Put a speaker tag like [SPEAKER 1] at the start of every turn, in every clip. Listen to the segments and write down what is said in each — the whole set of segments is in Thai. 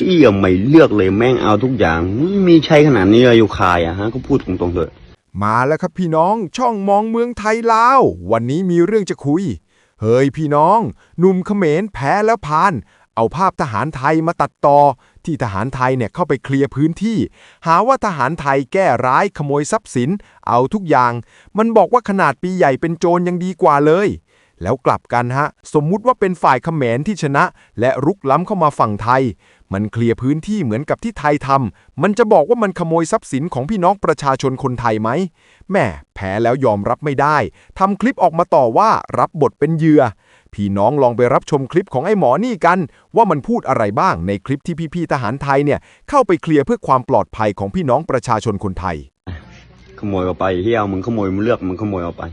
[SPEAKER 1] เชี่ยไม่เลือกเลยแม่งเอาทุกอย่างไม่มีใช้ขนาดนี้เลยอยู่คายอะฮะก็พูดตรงๆเถอะ
[SPEAKER 2] มาแล้วครับพี่น้องช่องมองเมืองไทยลาว วันนี้มีเรื่องจะคุย เฮ้ยพี่น้อง หนุ่มเขมรแพ้แล้วพาน เอาภาพทหารไทยมาตัดต่อ ที่ทหารไทยเนี่ยเข้าไปเคลียร์พื้นที่ หาว่าทหารไทยแก้ร้ายขโมยทรัพย์สิน เอาทุกอย่าง มันบอกว่าขนาดปีใหญ่เป็นโจรยังดีกว่าเลย แล้วกลับกันฮะ สมมุติว่าเป็นฝ่ายเขมรที่ชนะ และรุกล้ำเข้ามาฝั่งไทย มันเคลียร์พื้นที่เหมือนกับที่ไทยทำมันจะบอกว่ามันขโมยทรัพย์สินของพี่น้องประชาชนคนไทยไหมแม่แพ้แล้วยอมรับไม่ได้ทำคลิปออกมาต่อว่ารับบทเป็นเหยื่อพี่น้องลองไปรับชมคลิปของไอ้หมอนี่กัน ว่ามันพูดอะไรบ้างในคลิปที่พี่ๆทหารไทยเนี่ยเข้าไปเคลียร์เพื่อความปลอดภัยของพี่น้องประชาชนคนไทย
[SPEAKER 1] ขโมยเอาไปเฮียมึงขโมยมึงเลือกมึงขโมยเอาไป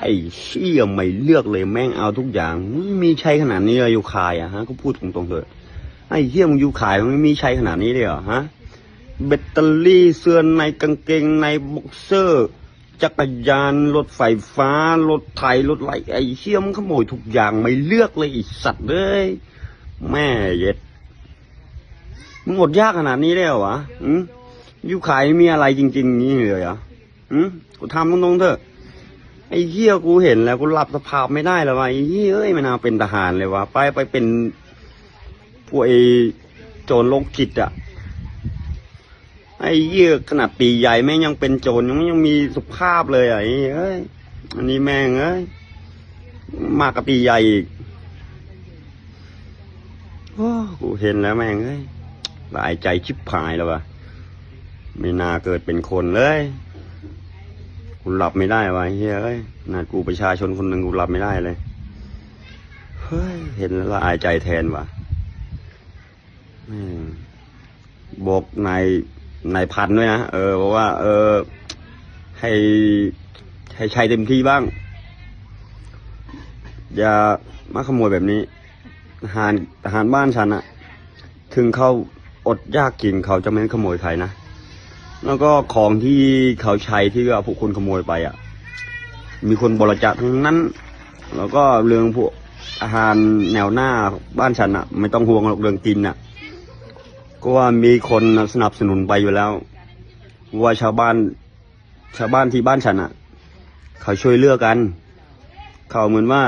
[SPEAKER 1] ไอ้เชี่ยไม่เลือกเลยแม่งเอาทุกอย่างไม่มีใช้ขนาดนี้เลยยูคายอะฮะก็พูดตรงๆเถอะไอ้เฮียมึงยู่ขายมันไม่มีใช้ขนาดนี้เลยเหรอฮะแบตเตอรี่เสื้อในกางเกงในบ็อกเซอร์ จักรยานรถไฟฟ้ารถไถรถไหลไอ้เชี่ยมึงขโมยทุกอย่างไม่เลือกเลยไอ้สัตว์เลยแม่เย็ดมึงหมดยากขนาดนี้เลยเหรอวะยู่ขายมีอะไรจริง ๆ นี่เลยเหรออืมกูทำตรงๆเถอะ ไอ้เหี้ยกูเห็นแล้วกูหลับสภาพไม่ได้แล้ววะไอ้เหี้ยเอ้ยไม่น่าเป็นทหารเลยวะไปไปเป็นพวกไอ้โจรโรคจิตอะไอ้เหี้ยขนาดปีใหญ่แม่งยังเป็นโจรยังยังมีสุภาพเลยอะไอ้เฮ้ยอ้ยอันนี้แม่งเอ้ยมากกับปีใหญ่อีกโอ้กูเห็นแล้วแม่งเอ้ยหลายใจชิบหายแล้ววะไม่น่าเกิดเป็นคนเลย กูหลับไม่ได้วะเฮ้ยเอ้ยนาดกูประชาชนคนหนึ่งกูหลับไม่ได้เลย เฮ้ย เห็นแล้วละอายใจแทนวะบอกนายนายพันด้วยนะ เออบอกว่า เออ ให้ให้ใช้เต็มที่บ้าง อย่ามาขโมยแบบนี้ทหารทหารบ้านฉันอะถึงเขาอดยากกินเขาจะไม่ขโมยใครนะ แล้วก็ของที่เขาใช้ที่ว่าพวกคนขโมยไปอะ มีคนบริจาคทั้งนั้น แล้วก็เรื่องพวกอาหารแนวหน้าบ้านฉันอะ ไม่ต้องห่วงหรอกเรื่องกินอะ ก็ว่ามีคนสนับสนุนไปอยู่แล้ว ว่าชาวบ้านชาวบ้านที่บ้านฉันอะ เขาช่วยเลือกกัน เขาเหมือนว่า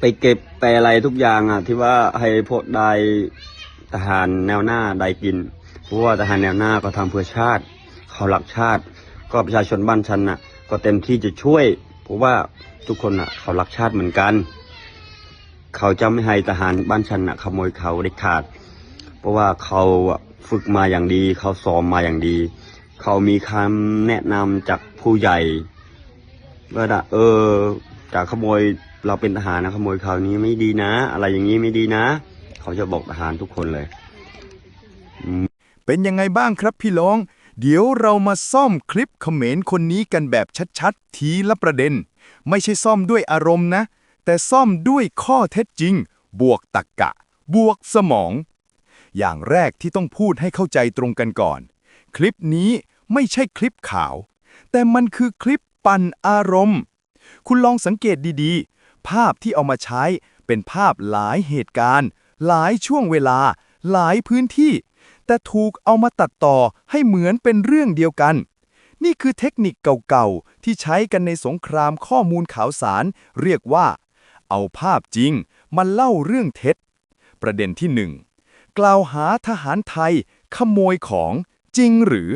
[SPEAKER 1] ไปเก็บไปอะไรทุกอย่างอะ ที่ว่าให้พวกได้ทหารแนวหน้าได้กิน เพราะว่าทหารแนวหน้าก็ทำเพื่อชาติ เขาหลักชาติ ก็ประชาชนบ้านฉันน่ะ ก็เต็มที่จะช่วยเพราะว่าทุกคนน่ะ เขารักชาติเหมือนกัน เขาจะไม่ให้ทหารบ้านฉันน่ะขโมยเขาเด็ดขาด เพราะว่าเขาฝึกมาอย่างดี เขาซ้อมมาอย่างดี เขามีคำแนะนำจากผู้ใหญ่ว่าเออจากขโมยเราเป็นทหารนะขโมยเขานี้ไม่ดีนะ อะไรอย่างนี้ไม่ดีนะ เขาจะบอกทหารทุกคนเลย
[SPEAKER 2] เป็นยังไงบ้างครับพี่ลอง เดี๋ยวเรามาซ่อมคลิปเขมรคนนี้กันแบบชัดๆ ทีละประเด็น ไม่ใช่ซ่อมด้วยอารมณ์นะ แต่ซ่อมด้วยข้อเท็จจริง บวกตรกกะ บวกสมอง อย่างแรกที่ต้องพูดให้เข้าใจตรงกันก่อน คลิปนี้ไม่ใช่คลิปข่าว แต่มันคือคลิปปั่นอารมณ์ คุณลองสังเกตดีๆ ภาพที่เอามาใช้เป็นภาพหลายเหตุการณ์ หลายช่วงเวลา หลายพื้นที่ แต่ถูกเอามาตัดต่อให้เหมือนเป็นเรื่องเดียวกัน นี่คือเทคนิคเก่าๆ ที่ใช้กันในสงครามข้อมูลข่าวสาร เรียกว่า เอาภาพจริงมาเล่าเรื่องเท็จ ประเด็นที่หนึ่งกล่าวหาทหารไทย ขโมยของจริงหรือ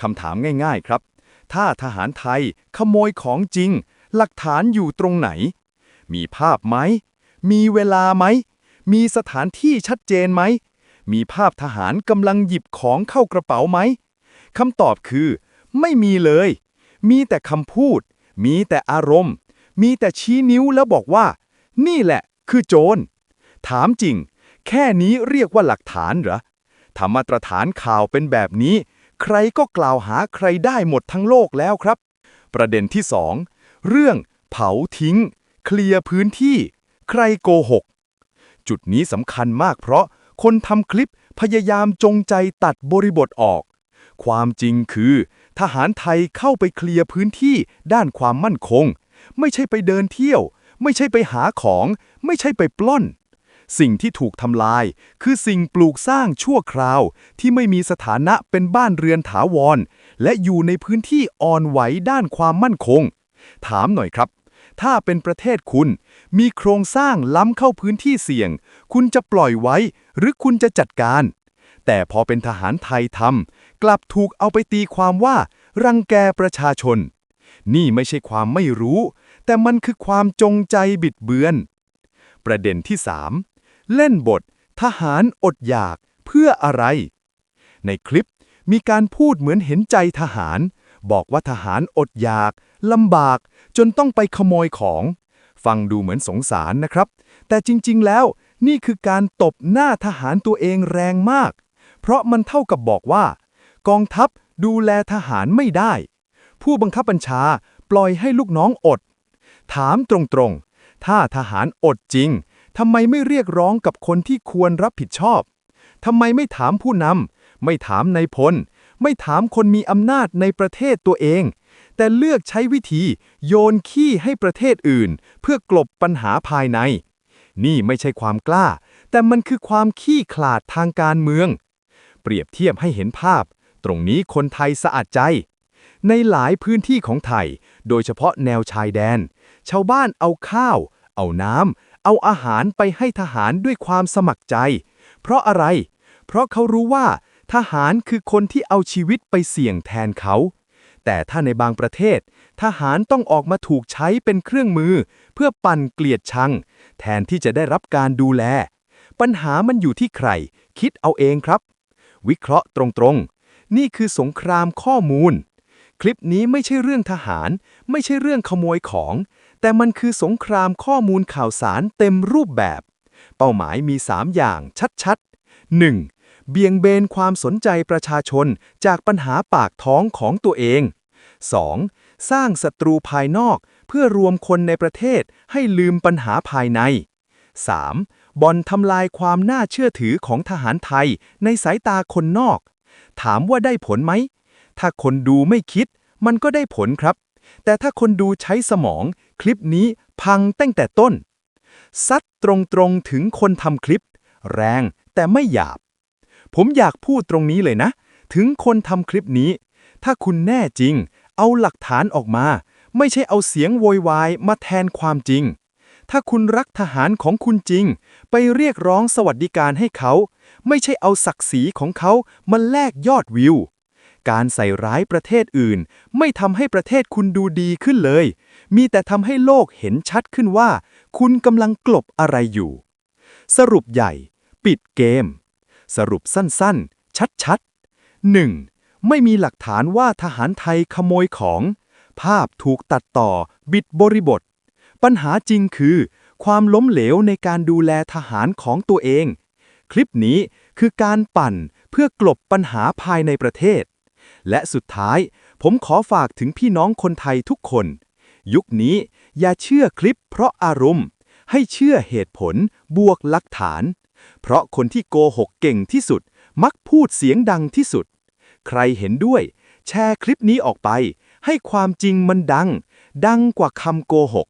[SPEAKER 2] คำถามง่ายๆครับ ถ้าทหารไทยขโมยของจริง หลักฐานอยู่ตรงไหน มีภาพไหม มีเวลาไหม มีสถานที่ชัดเจนไหม มีภาพทหารกำลังหยิบของเข้ากระเป๋าไหมคำตอบคือ ไม่มีเลย มีแต่คำพูด มีแต่อารมณ์ มีแต่ชี้นิ้วแล้วบอกว่า นี่แหละ คือโจร ถามจริง แค่นี้เรียกว่าหลักฐานเหรอถ้ามาตรฐานข่าวเป็นแบบนี้ ใครก็กล่าวหาใครได้หมดทั้งโลกแล้วครับ ประเด็นที่สองเรื่องเผาทิ้ง เคลียร์พื้นที่ ใครโกหก จุดนี้สำคัญมากเพราะ คนทำคลิปพยายามจงใจตัดบริบทออก ความจริงคือ ทหารไทยเข้าไปเคลียร์พื้นที่ด้านความมั่นคง ไม่ใช่ไปเดินเที่ยว ไม่ใช่ไปหาของ ไม่ใช่ไปปล้น สิ่งที่ถูกทำลาย คือสิ่งปลูกสร้างชั่วคราว ที่ไม่มีสถานะเป็นบ้านเรือนถาวร และอยู่ในพื้นที่อ่อนไหวด้านความมั่นคง ถามหน่อยครับ ถ้าเป็นประเทศคุณ มีโครงสร้างล้ำเข้าพื้นที่เสี่ยง คุณจะปล่อยไว้ หรือคุณจะจัดการ แต่พอเป็นทหารไทยทำกลับถูกเอาไปตีความว่า รังแกประชาชน นี่ไม่ใช่ความไม่รู้ แต่มันคือความจงใจบิดเบือน ประเด็นที่ 3 เล่นบท ทหารอดอยากเพื่ออะไร ในคลิปมีการพูดเหมือนเห็นใจทหาร บอกว่าทหารอดอยากลำบาก จนต้องไปขโมยของ ฟังดูเหมือนสงสารนะครับ แต่จริงๆแล้วนี่คือการตบหน้าทหารตัวเองแรงมาก เพราะมันเท่ากับบอกว่า กองทัพดูแลทหารไม่ได้ ผู้บังคับบัญชาปล่อยให้ลูกน้องอด ถามตรงๆ ถ้าทหารอดจริงทำไมไม่เรียกร้องกับคนที่ควรรับผิดชอบทำไมไม่ถามผู้นำไม่ถามนายพล ไม่ถามคนมีอำนาจในประเทศตัวเอง แต่เลือกใช้วิธีโยนขี้ให้ประเทศอื่น เพื่อกลบปัญหาภายใน นี่ไม่ใช่ความกล้า แต่มันคือความขี้ขลาดทางการเมือง เปรียบเทียบให้เห็นภาพ ตรงนี้คนไทยสะอาดใจ ในหลายพื้นที่ของไทย โดยเฉพาะแนวชายแดน ชาวบ้านเอาข้าว เอาน้ำเอาอาหารไปให้ทหารด้วยความสมัครใจ เพราะอะไร เพราะเขารู้ว่า ทหารคือคนที่เอาชีวิตไปเสี่ยงแทนเขา แต่ถ้าในบางประเทศ ทหารต้องออกมาถูกใช้เป็นเครื่องมือ เพื่อปั่นเกลียดชัง แทนที่จะได้รับการดูแล ปัญหามันอยู่ที่ใคร คิดเอาเองครับ วิเคราะห์ตรงๆ นี่คือสงครามข้อมูล คลิปนี้ไม่ใช่เรื่องทหาร ไม่ใช่เรื่องขโมยของ แต่มันคือสงครามข้อมูลข่าวสารเต็มรูปแบบ เป้าหมายมี 3 อย่างชัดๆ 1. เบี่ยงเบนความสนใจประชาชนจากปัญหาปากท้องของตัวเอง 2. สร้างศัตรูภายนอกเพื่อรวมคนในประเทศให้ลืมปัญหาภายใน 3. บ่อนทำลายความน่าเชื่อถือของทหารไทยในสายตาคนนอก ถามว่าได้ผลไหม ถ้าคนดูไม่คิด มันก็ได้ผลครับ แต่ถ้าคนดูใช้สมอง คลิปนี้พังตั้งแต่ต้น ซัดตรงๆถึงคนทำคลิป แรงแต่ไม่หยาบ ผมอยากพูดตรงนี้เลยนะ ถึงคนทำคลิปนี้ ถ้าคุณแน่จริง เอาหลักฐานออกมา ไม่ใช่เอาเสียงโวยวายมาแทนความจริง ถ้าคุณรักทหารของคุณจริง ไปเรียกร้องสวัสดิการให้เขา ไม่ใช่เอาศักดิ์ศรีของเขามาแลกยอดวิวการใส่ร้ายประเทศอื่น ไม่ทำให้ประเทศคุณดูดีขึ้นเลย มีแต่ทำให้โลกเห็นชัดขึ้นว่า คุณกำลังกลบอะไรอยู่ สรุปใหญ่ ปิดเกม สรุปสั้นๆ ชัดๆ 1. ไม่มีหลักฐานว่าทหารไทยขโมยของ ภาพถูกตัดต่อ บิดบริบท ปัญหาจริงคือ ความล้มเหลวในการดูแลทหารของตัวเอง คลิปนี้คือการปั่นเพื่อกลบปัญหาภายในประเทศ และสุดท้าย ผมขอฝากถึงพี่น้องคนไทยทุกคน ยุคนี้อย่าเชื่อคลิปเพราะอารมณ์ ให้เชื่อเหตุผลบวกหลักฐาน เพราะคนที่โกหกเก่งที่สุด มักพูดเสียงดังที่สุด ใครเห็นด้วย แชร์คลิปนี้ออกไป ให้ความจริงมันดัง ดังกว่าคำโกหก